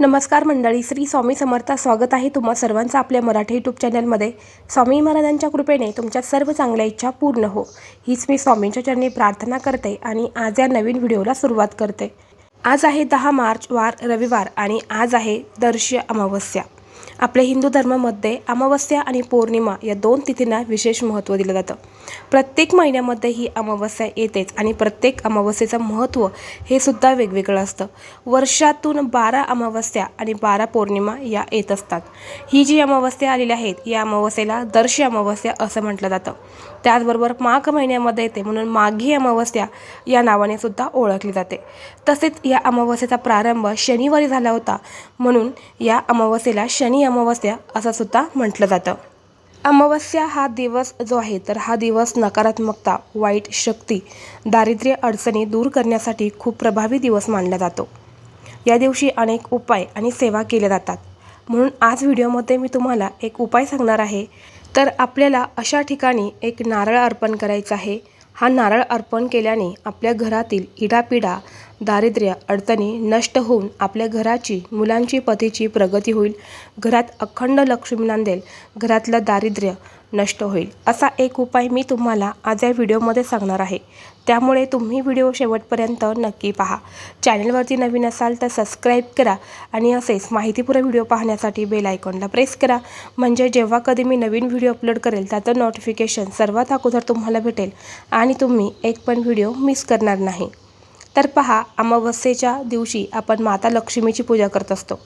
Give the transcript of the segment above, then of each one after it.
नमस्कार मंडळी श्री स्वामी समर्थ स्वागत आहे तुम्हा सर्वांचं आपल्या मराठी यूट्यूब चॅनलमध्ये स्वामी महाराजांच्या कृपेने तुमच्या सर्व चांगल्या इच्छा पूर्ण हो. हीच मी स्वामींच्या चरणी प्रार्थना करते आणि आज या नवीन व्हिडिओला सुरुवात करते. आज आहे दहा मार्च वार रविवार आणि आज आहे दर्श अमावस्या. आपल्या हिंदू धर्मामध्ये अमावस्या आणि पौर्णिमा या दोन तिथींना विशेष महत्त्व दिलं जातं. प्रत्येक महिन्यामध्ये ही अमावस्या येतेच आणि प्रत्येक अमावस्येचं महत्त्व हे सुद्धा वेगवेगळं असतं. वर्षातून बारा अमावस्या आणि बारा पौर्णिमा या येत असतात. ही जी अमावस्या आलेल्या आहेत या अमावस्येला दर्श अमावस्या असं म्हटलं जातं. त्याचबरोबर माघ महिन्यामध्ये येते म्हणून माघी अमावस्या या नावाने सुद्धा ओळखली जाते. तसेच या अमावस्येचा प्रारंभ शनिवारी झाला होता म्हणून या अमावस्येला शनि अमावस्या असं सुद्धा म्हटलं जातं. अमावस्या हा दिवस जो आहे तर हा दिवस नकारात्मकता वाईट शक्ती दारिद्र्य अडचणी दूर करण्यासाठी खूप प्रभावी दिवस मानला जातो. या दिवशी अनेक उपाय आणि सेवा केल्या जातात. म्हणून आज व्हिडिओमध्ये मी तुम्हाला एक उपाय सांगणार आहे. तर आपल्याला अशा ठिकाणी एक नारळ अर्पण करायचं आहे. हा नारळ अर्पण केल्याने आपल्या घरातील इडापिडा दारिद्र्य अडचणी नष्ट होऊन आपल्या घराची मुलांची पतीची प्रगती होईल. घरात अखंड लक्ष्मी नांदेल. घरातलं दारिद्र्य नष्ट होईल. असा एक उपाय मी तुम्हाला आज या व्हिडिओमध्ये सांगणार आहे. त्यामुळे तुम्ही व्हिडिओ शेवटपर्यंत नक्की पहा. चॅनलवरती नवीन असाल तर सबस्क्राईब करा आणि असेच माहितीपूर्ण व्हिडिओ पाहण्यासाठी बेल आयकॉनला प्रेस करा. म्हणजे जेव्हा कधी मी नवीन व्हिडिओ अपलोड करेल त्याचं नोटिफिकेशन सर्वात अगोदर तुम्हाला भेटेल आणि तुम्ही एक पण व्हिडिओ मिस करणार नाही. तर पहा अमावस्येच्या दिवशी आपण माता लक्ष्मीची पूजा करत असतो.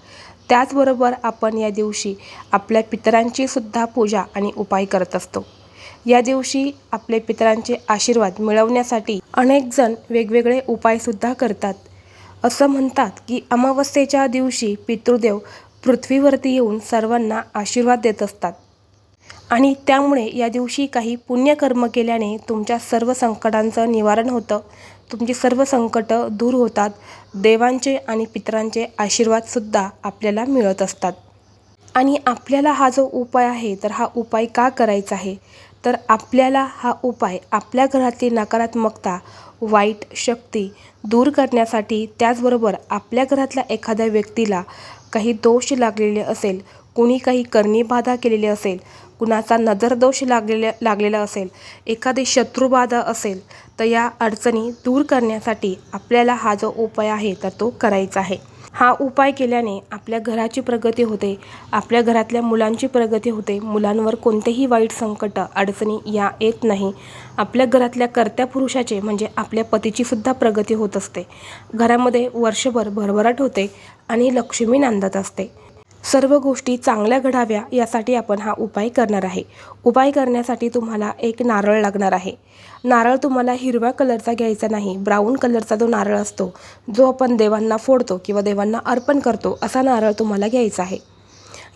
त्याचबरोबर आपण या दिवशी आपल्या पितरांची सुद्धा पूजा आणि उपाय करत असतो. या दिवशी आपले पितरांचे आशीर्वाद मिळवण्यासाठी अनेक जण वेगवेगळे उपायसुद्धा करतात. असं म्हणतात की अमावस्येच्या दिवशी पितृदेव पृथ्वीवरती येऊन सर्वांना आशीर्वाद देत असतात. आणि त्यामुळे या दिवशी काही पुण्यकर्म केल्याने तुमच्या सर्व संकटांचं निवारण होतं. तुमची सर्व संकटं दूर होतात. देवांचे आणि पितरांचे आशीर्वादसुद्धा आपल्याला मिळत असतात. आणि आपल्याला हा जो उपाय आहे तर हा उपाय का करायचा आहे? तर आपल्याला हा उपाय आपल्या घरातली नकारात्मकता वाईट शक्ती दूर करण्यासाठी त्याचबरोबर आपल्या घरातल्या एखाद्या व्यक्तीला काही दोष लागलेले असेल कुणी काही करणीबाधा केलेली असेल कुणाचा नजरदोष लागलेला लागलेला असेल एखादी शत्रुबाधा असेल तर या अडचणी दूर करण्यासाठी आपल्याला हा जो उपाय आहे तर तो करायचा आहे. हा उपाय केल्याने आपल्या घराची प्रगती होते आपल्या घरातल्या मुलांची प्रगती होते. मुलांवर कोणतेही वाईट संकट अडचणी या येत नाही. आपल्या घरातल्या कर्त्या पुरुषाचे म्हणजे आपल्या पतीचीसुद्धा प्रगती होत असते. घरामध्ये वर्षभर भरभराट होते आणि लक्ष्मी नांदत असते. सर्व गोष्टी चांगल्या घडाव्या यासाठी आपण हा उपाय करणार आहे. उपाय करण्यासाठी तुम्हाला एक नारळ लागणार आहे. नारळ तुम्हाला हिरव्या कलरचा घ्यायचा नाही ब्राऊन कलरचा जो नारळ असतो जो आपण देवांना फोडतो किंवा देवांना अर्पण करतो असा नारळ तुम्हाला घ्यायचा आहे.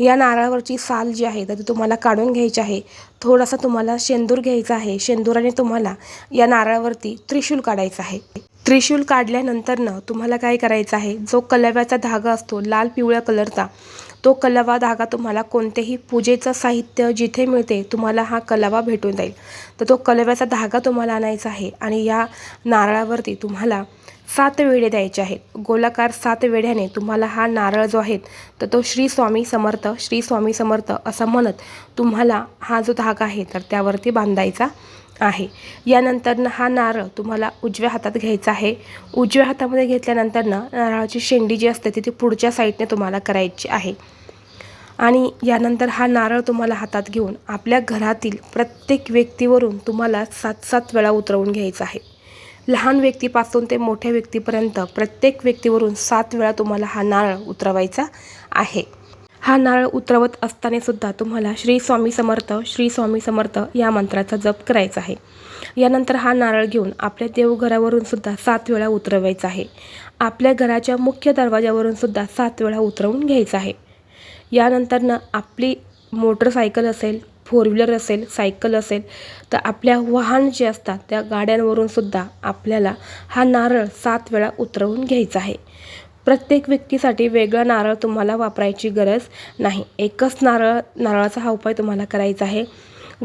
या नारळावरची साल जी आहे तर ती तुम्हाला काढून घ्यायची आहे. थोडासा तुम्हाला शेंदूर घ्यायचा आहे. शेंदुराने तुम्हाला या नारळावरती त्रिशूल काढायचं आहे. त्रिशूल काढल्यानंतरनं तुम्हाला काय करायचं आहे? जो कलव्याचा धागा असतो लाल पिवळ्या कलरचा तो कलवा धागा तुम्हाला कोणतेही पूजेचं साहित्य जिथे मिळते तुम्हाला हा कलवा भेटून जाईल. तर तो कलव्याचा धागा तुम्हाला आणायचा आहे आणि या नारळावरती तुम्हाला सात वेढे द्यायचे आहेत. गोलाकार सात वेढ्याने तुम्हाला हा नारळ जो आहे तर तो श्री स्वामी समर्थ श्री स्वामी समर्थ असं म्हणत तुम्हाला हा जो धागा आहे तर त्यावरती बांधायचा आहे. यानंतरनं हा नारळ तुम्हाला उजव्या हातात घ्यायचा आहे. उजव्या हातामध्ये घेतल्यानंतरनं नारळाची शेंडी जी असते ती ती पुढच्या साईडने तुम्हाला करायची आहे. आणि यानंतर हा नारळ तुम्हाला हातात घेऊन आपल्या घरातील प्रत्येक व्यक्तीवरून तुम्हाला सात सात वेळा उतरवून घ्यायचा आहे. लहान व्यक्तीपासून ते मोठ्या व्यक्तीपर्यंत प्रत्येक व्यक्तीवरून सात वेळा तुम्हाला हा नारळ उतरवायचा आहे. हा नारळ उतरवत असताना सुद्धा तुम्हाला श्री स्वामी समर्थ श्री स्वामी समर्थ या मंत्राचा जप करायचा आहे. यानंतर हा नारळ घेऊन आपल्या देवघरावरून सुद्धा सात वेळा उतरवायचा आहे. आपल्या घराच्या मुख्य दरवाजावरून सुद्धा सात वेळा उतरवून घ्यायचा आहे. यानंतरनं आपली मोटरसायकल असेल फोर व्हीलर असेल सायकल असेल तर आपल्या वाहन जे असतात त्या गाड्यांवरून सुद्धा आपल्याला हा नारळ सात वेळा उतरवून घ्यायचा आहे. प्रत्येक व्यक्तीसाठी वेगळा नारळ तुम्हाला वापरायची गरज नाही. एकच नारळ नारळाचा हा उपाय तुम्हाला करायचा आहे.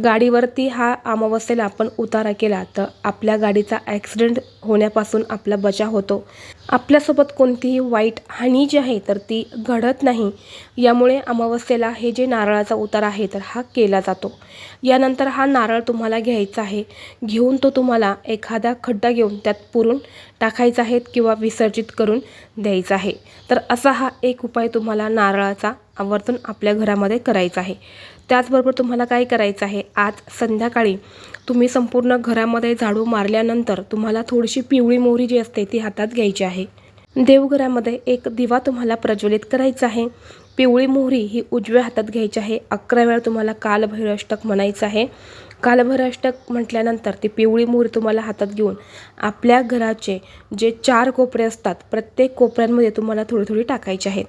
गाडीवरती हा अमावस्येला आपण उतारा केला तर आपल्या गाडीचा ॲक्सिडेंट होण्यापासून आपला बचाव होतो. आपल्यासोबत कोणतीही वाईट हानी जी आहे तर ती घडत नाही. यामुळे अमावस्येला हे जे नारळाचा उतार आहे तर हा केला जातो. यानंतर हा नारळ तुम्हाला घ्यायचा आहे. घेऊन तो तुम्हाला एखादा खड्डा घेऊन त्यात पुरून टाकायचा आहे किंवा विसर्जित करून द्यायचा आहे. तर असा हा एक उपाय तुम्हाला नारळाचा आवर्तून आपल्या घरामध्ये करायचा आहे. त्याचबरोबर तुम्हाला काय करायचं आहे? आज संध्याकाळी तुम्ही संपूर्ण घरामध्ये झाडू मारल्यानंतर तुम्हाला थोडीशी पिवळी मोहरी जी असते ती हातात घ्यायची आहे. देवघरामध्ये एक दिवा तुम्हाला प्रज्वलित करायचा आहे. पिवळी मोहरी ही उजव्या हातात घ्यायची आहे. अकरा वेळा तुम्हाला कालभैरष्टक म्हणायचं आहे. कालभैरष्टक म्हटल्यानंतर ती पिवळी मोहरी तुम्हाला हातात घेऊन आपल्या घराचे जे चार कोपरे असतात प्रत्येक कोपऱ्यांमध्ये तुम्हाला थोडी थोडी टाकायची आहेत.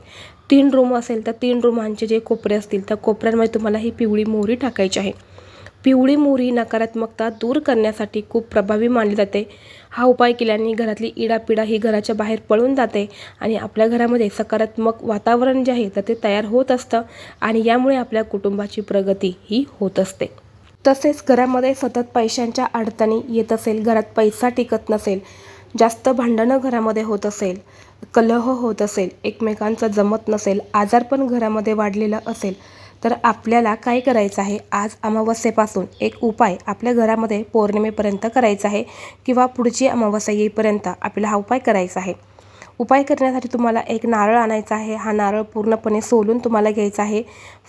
तीन रूम असेल तर तीन रूमांचे जे कोपरे असतील त्या कोपऱ्यांमध्ये तुम्हाला ही पिवळी मोहरी टाकायची आहे. पिवळी मोहरी नकारात्मकता दूर करण्यासाठी खूप प्रभावी मानली जाते. हा उपाय केल्याने घरातली इडापिडा ही घराच्या बाहेर पळून जाते आणि आपल्या घरामध्ये सकारात्मक वातावरण जे आहे तर ते तयार होत असतं आणि यामुळे आपल्या कुटुंबाची प्रगती ही होत असते. तसेच घरामध्ये सतत पैशांच्या अडचणी येत असेल घरात पैसा टिकत नसेल जास्त भांडणं घरामध्ये होत असेल कलह होत असेल एकमेकांचं जमत नसेल आजारपण घरामध्ये वाढलेलं असेल तर आपल्याला काय करायचं आहे? आज अमावस्येपासून एक उपाय आपल्या घरामध्ये पौर्णिमेपर्यंत करायचा आहे किंवा पुढची अमावस्या येईपर्यंत आपल्याला हा उपाय करायचा आहे. उपाय करण्यासाठी तुम्हाला एक नारळ आणायचा आहे. हा नारळ पूर्णपणे सोलून तुम्हाला घ्यायचा आहे.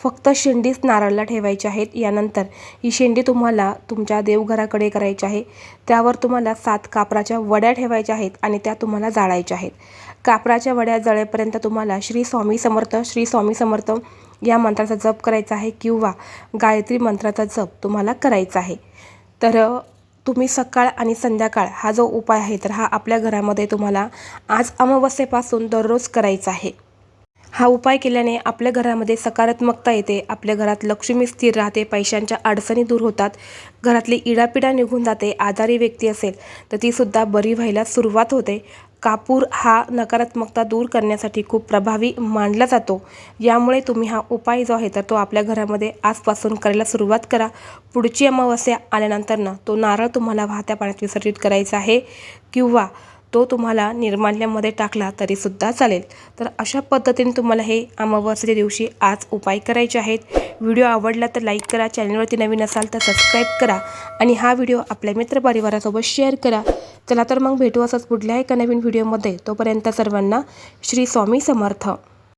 फक्त शेंडीच नारळला ठेवायची आहेत. यानंतर ही शेंडी तुम्हाला तुमच्या देवघराकडे करायची आहे. त्यावर तुम्हाला सात कापराच्या वड्या ठेवायच्या आहेत आणि त्या तुम्हाला जाळायच्या आहेत. कापराच्या वड्या जळेपर्यंत तुम्हाला श्री स्वामी समर्थ श्री स्वामी समर्थ या मंत्राचा जप करायचा आहे किंवा गायत्री मंत्राचा जप तुम्हाला करायचा आहे. तर तुम्ही सकाळ आणि संध्याकाळ हा जो उपाय आहे तर हा आपल्या घरामध्ये तुम्हाला आज अमावस्येपासून दररोज करायचा आहे. हा उपाय केल्याने आपल्या घरामध्ये सकारात्मकता येते आपल्या घरात लक्ष्मी स्थिर राहते पैशांच्या अडचणी दूर होतात घरातली इडापिडा निघून जाते आजारी व्यक्ती असेल तर तीसुद्धा बरी व्हायला सुरुवात होते. कापूर हा नकारात्मकता दूर करण्यासाठी खूप प्रभावी मानला जातो. यामुळे तुम्ही हा उपाय जो आहे तर तो आपल्या घरामध्ये आजपासून करायला सुरुवात करा. पुढची अमावस्या आल्यानंतरनं तो नारळ तुम्हाला वाहत्या पाण्यात विसर्जित करायचा आहे किंवा तो तुम्हाला निर्माल्यामध्ये टाकला तरीसुद्धा चालेल. तर अशा पद्धतीने तुम्हाला हे अमावस्येच्या दिवशी आज उपाय करायचे आहेत. व्हिडिओ आवडला तर लाईक करा चॅनलवरती नवीन असाल तर सबस्क्राईब करा आणि हा व्हिडिओ आपल्या मित्रपरिवारासोबत शेअर करा. चला तर मग भेटू असंच पुढल्या एका नवीन व्हिडिओमध्ये. तोपर्यंत सर्वांना श्री स्वामी समर्थ.